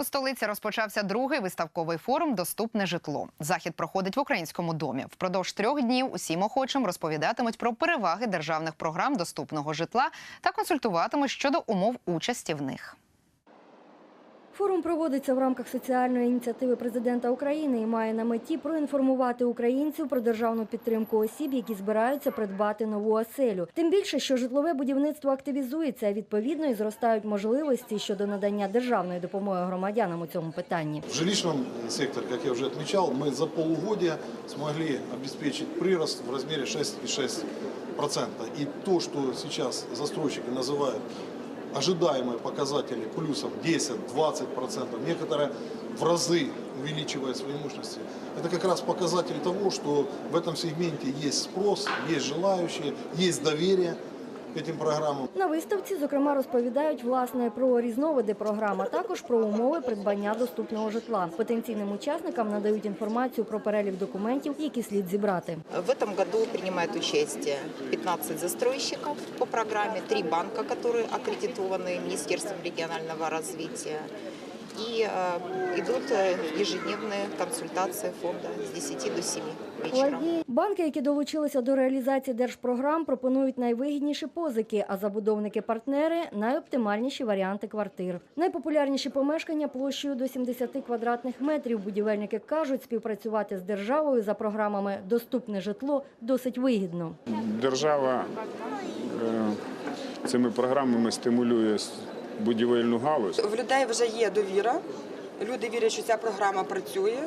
У столиці розпочався другий виставковий форум Доступне житло. Захід проходить в українському домі. Впродовж трьох днів усім охочим розповідатимуть про переваги державних програм доступного житла та консультуватимуть щодо умов участі в них. Форум проводиться в рамках соціальної ініціативи президента України і має на меті проінформувати українців про державну підтримку осіб, які збираються придбати нову оселю. Тим більше, що житлове будівництво активізується, а відповідно і зростають можливості щодо надання державної допомоги громадянам у цьому питанні. В жилищном секторе, как я уже отмечал, мы за полугодие смогли обеспечить прирост в размере 6,6%. И то, что сейчас застройщики называют ожидаемые показатели плюсом 10-20%, некоторые в разы увеличивая свои мощности, это как раз показатель того, что в этом сегменте есть спрос, есть желающие, есть доверие к этим программам. На виставці, зокрема, розповідають власне про різновиди програм, а також про умови придбання доступного житла. Потенційним учасникам надають інформацію про перелік документів, які слід зібрати. В этом году принимает участие 15 застройщиков по программе, три банка, которые аккредитованы Министерством регионального развития. И э, идут э, ежедневные консультации фонда с 10 до 7 вечера. Банки, які долучилися до реалізації держпрограм, пропонують найвигідніші позики, а забудовники-партнери найоптимальніші варіанти квартир. Найпопулярніші помешкання площею до 70 квадратних метрів. Будівельники кажуть, співпрацювати з державою за програмами Доступне житло досить вигідно. Держава е, цими програмами стимулює с- будівельну галузь. В людей вже є довіра. Люди вірять, що ця програма працює,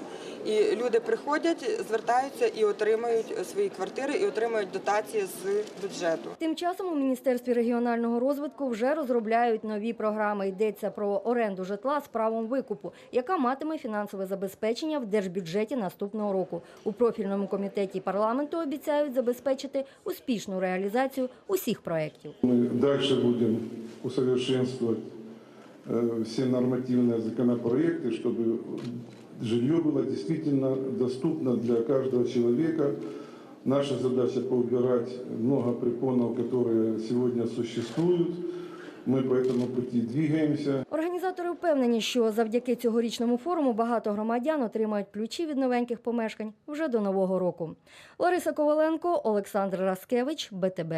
і люди приходять, звертаються і отримують свої квартири, і отримують дотації з бюджету. Тим часом у Міністерстві регіонального розвитку вже розробляють нові програми. Йдеться про оренду житла з правом викупу, яка матиме фінансове забезпечення в держбюджеті наступного року. У профільному комітеті парламенту обіцяють забезпечити успішну реалізацію усіх проєктів. Мы дальше будем усовершенствовать э, все нормативные законопроекты, чтобы жилье было действительно доступно для каждого человека. Наша задача поубирать много препонов, которые сегодня существуют. Мы по этому пути двигаемся. Організатори впевнені, що завдяки цьогорічному форуму багато громадян отримають ключі від новеньких помешкань вже до нового року. Лариса Коваленко, Олександр Раскевич, БТБ.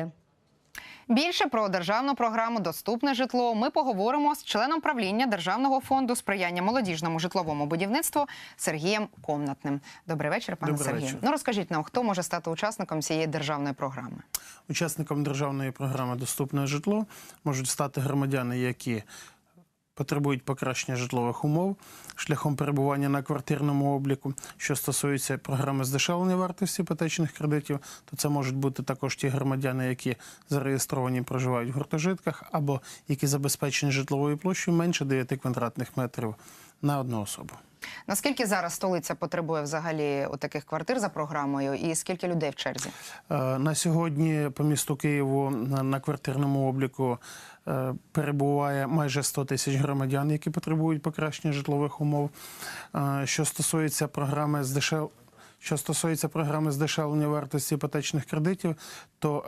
Більше про державну програму Доступне житло ми поговоримо з членом правління Державного фонду сприяння молодіжному житловому будівництву Сергієм Комнатним. Добрий вечір, пане Добрий Сергію. вечір. Ну розкажіть нам, хто може стати учасником цієї державної програми? Учасником державної програми Доступне житло можуть стати громадяни, які потребують покращення житлових умов шляхом перебування на квартирному обліку. Що стосується програми здешевлення вартості іпотечних кредитів, то це можуть бути також ті громадяни, які зареєстровані проживають в гуртожитках, або які забезпечені житловою площею менше 9 квадратних метрів на одну особу. Наскільки зараз столиця потребує взагалі таких квартир за програмою, і скільки людей в черзі? Е, На сьогодні по місту Києву на, на квартирному обліку е, перебуває майже 100 тисяч громадян, які потребують покращення житлових умов. Е, Що стосується програми з дешев... Що стосується програми здешевлення вартості іпотечних кредитів, то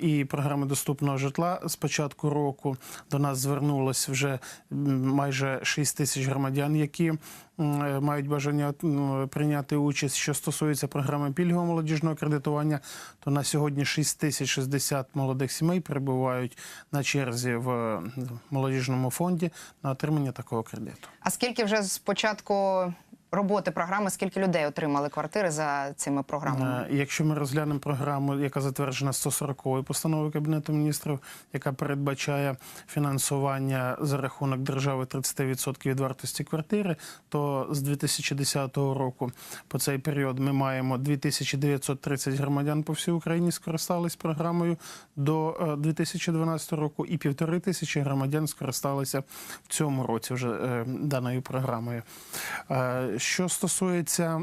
е, і програми доступного житла з початку року до нас звернулось вже майже 6 тисяч громадян, які е, мають бажання прийняти участь. Що стосується програми пільгового молодіжного кредитування, то на сьогодні 6 тисяч 60 молодих сімей перебувають на черзі в молодіжному фонді на отримання такого кредиту. А скільки вже з початку роботи програми, скільки людей отримали квартири за цими програмами? Е, Якщо ми розглянемо програму, яка затверджена 140-ю постановою Кабінету міністрів, яка передбачає фінансування за рахунок держави 30% від вартості квартири, то з 2010 року по цей період ми маємо 2930 громадян по всій Україні скористались програмою до е, 2012 року, і півтори тисячі громадян скористалися в цьому році вже е, даною програмою. Е, Що стосується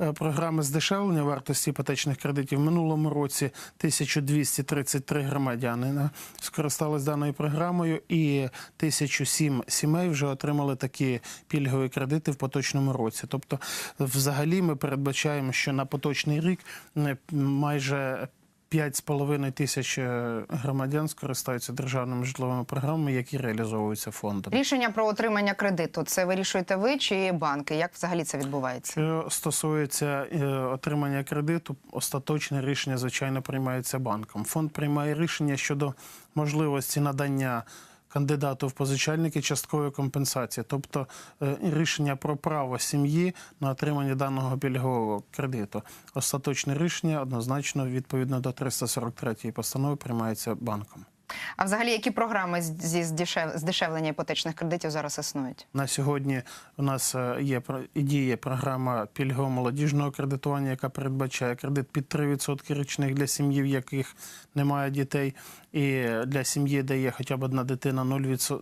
е, програми здешевлення вартості іпотечних кредитів, в минулому році 1233 громадянина скористались даною програмою, і 1007 сімей вже отримали такі пільгові кредити в поточному році. Тобто, взагалі, ми передбачаємо, що на поточний рік е, майже 5,5 тисяч е, громадян скористаються державними житловими програмами, які реалізовуються фондом. Рішення про отримання кредиту це вирішуєте ви чи банки? Як взагалі це відбувається? Що стосується е, отримання кредиту, остаточне рішення, звичайно, приймається банком. Фонд приймає рішення щодо можливості надання кандидату в позичальники часткової компенсації, тобто е, рішення про право сім'ї на отримання даного пільгового кредиту. Остаточне рішення однозначно відповідно до 343 постанови приймається банком. А взагалі, які програми зі здешевлення іпотечних кредитів зараз існують? На сьогодні у нас е, є діє програма пільгового молодіжного кредитування, яка передбачає кредит під 3% річних для сім'ї, в яких немає дітей, і для сім'ї, де є хоча б одна дитина, 0%,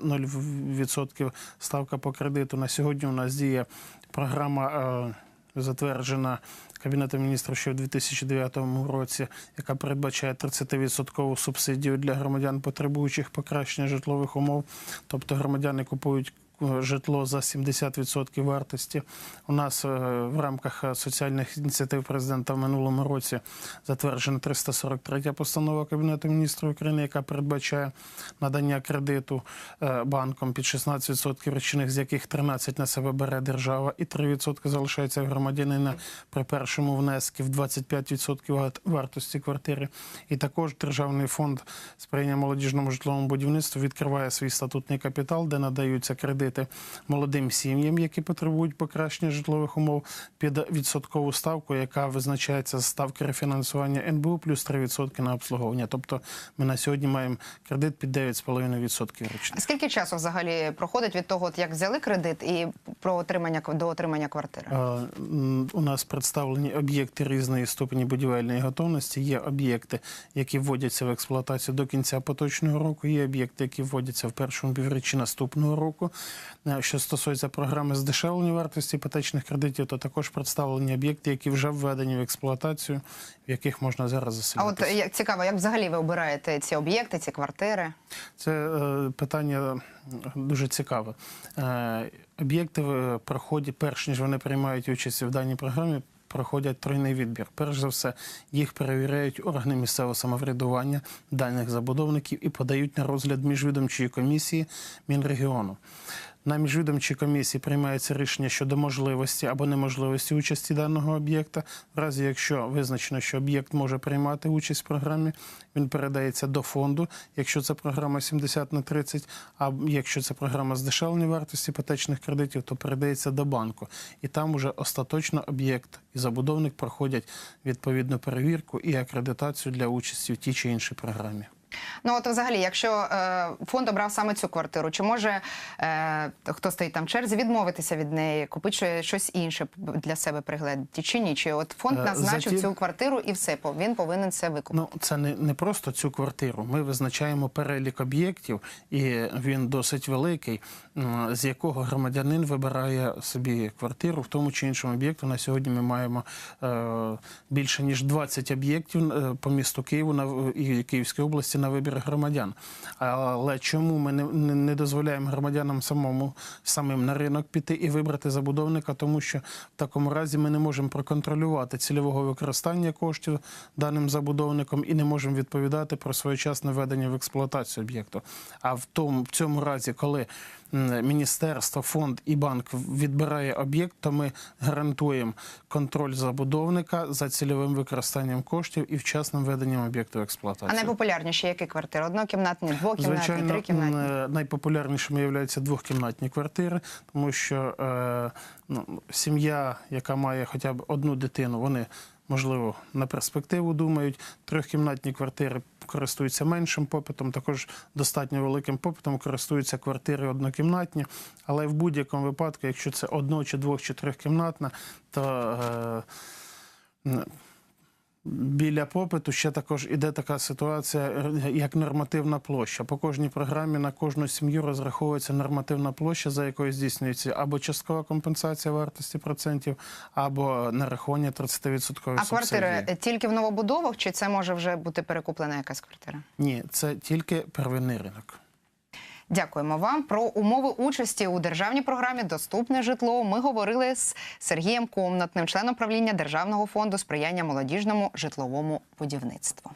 0% ставка по кредиту. На сьогодні у нас діє програма. е, Затверджена Кабінетом міністрів ще в 2009 році, яка передбачає 30% субсидію для громадян, потребуючих покращення житлових умов. Тобто громадяни купують житло за 70% вартості. У нас е, в рамках е, соціальних ініціатив президента в минулому році затверджена 343 постанова Кабінету міністрів України, яка передбачає надання кредиту е, банком під 16% річних, з яких 13 на себе бере держава, і 3% залишається громадянина при першому внеску в 25% ват- вартості квартири. І також Державний фонд сприяння молодіжному житловому будівництву відкриває свій статутний капітал, де надаються кредити молодим сім'ям, які потребують покращення житлових умов під відсоткову ставку, яка визначається з ставки рефінансування НБУ плюс 3% на обслуговування. Тобто ми на сьогодні маємо кредит під 9,5% А річних. скільки часу взагалі проходить від того, як взяли кредит і про отримання до отримання квартири? У нас представлені об'єкти різної ступені будівельної готовності. Є об'єкти, які вводяться в експлуатацію до кінця поточного року. Є об'єкти, які вводяться в першому півріччі наступного року. Е, Що стосується програми здешевлення вартості іпотечних кредитів, то також представлені об'єкти, які вже введені в експлуатацію, в яких можна зараз А от як цікаво, як взагалі ви обираєте ці об'єкти, ці квартири? Це е, питання дуже цікаве. Е, об'єкти е, проходять, перш ніж вони приймають участь в даній програмі, проходять тройний відбір. Перш за все, їх перевіряють органи місцевого самоврядування даних забудовників і подають на розгляд міжвідомчої комісії Мінрегіону. На міжвідомчій комісії приймається рішення щодо можливості або неможливості участі даного об'єкта. В разі, якщо визначено, що об'єкт може приймати участь в програмі, він передається до фонду, якщо це програма 70 на 30, а якщо це програма здешевлення вартості іпотечних кредитів, то передається до банку. І там уже остаточно об'єкт і забудовник проходять відповідну перевірку і акредитацію для участі в тій чи іншій програмі. Ну от взагалі, якщо е, фонд обрав саме цю квартиру, чи може е, хто стоїть там в черзі відмовитися від неї, купити щось інше для себе пригледіти, чи ні? Чи от фонд Е, назначив за ті- цю квартиру і все, він повинен це викупити? Ну, це не, не просто цю квартиру. Ми визначаємо перелік об'єктів, і він досить великий, з якого громадянин вибирає собі квартиру в тому чи іншому об'єкту. На сьогодні ми маємо е, більше ніж 20 об'єктів е, по місту Києву на, і Київській області на вибір громадян. Але чому ми не, не, дозволяємо громадянам самому самим на ринок піти і вибрати забудовника? Тому що в такому разі ми не можемо проконтролювати цільового використання коштів даним забудовником і не можемо відповідати про своєчасне введення в експлуатацію об'єкту. А в тому в цьому разі, коли міністерство, фонд і банк відбирає об'єкт, то ми гарантуємо контроль забудовника за цільовим використанням коштів і вчасним введенням об'єкту в А найпопулярніші які квартири? Однокімнатні, двокімнатні, Звичайно, трикімнатні? м, найпопулярнішими являються двохкімнатні квартири, тому що е, ну, сім'я, яка має хоча б одну дитину, вони можливо на перспективу думають. Трьохкімнатні квартири користуються меншим попитом, також достатньо великим попитом користуються квартири однокімнатні. Але в будь-якому випадку, якщо це одно чи двох чи трьохкімнатна, то е, Біля попиту ще також іде така ситуація, е, як нормативна площа. По кожній програмі на кожну сім'ю розраховується нормативна площа, за якою здійснюється або часткова компенсація вартості процентів, або нарахування 30% А квартири тільки в новобудовах, чи це може вже бути перекуплена якась квартира? Ні, це тільки первинний ринок. Дякуємо вам про умови участі у державній програмі Доступне житло. Ми говорили з Сергієм Комнатним, членом правління Державного фонду сприяння молодіжному житловому будівництву.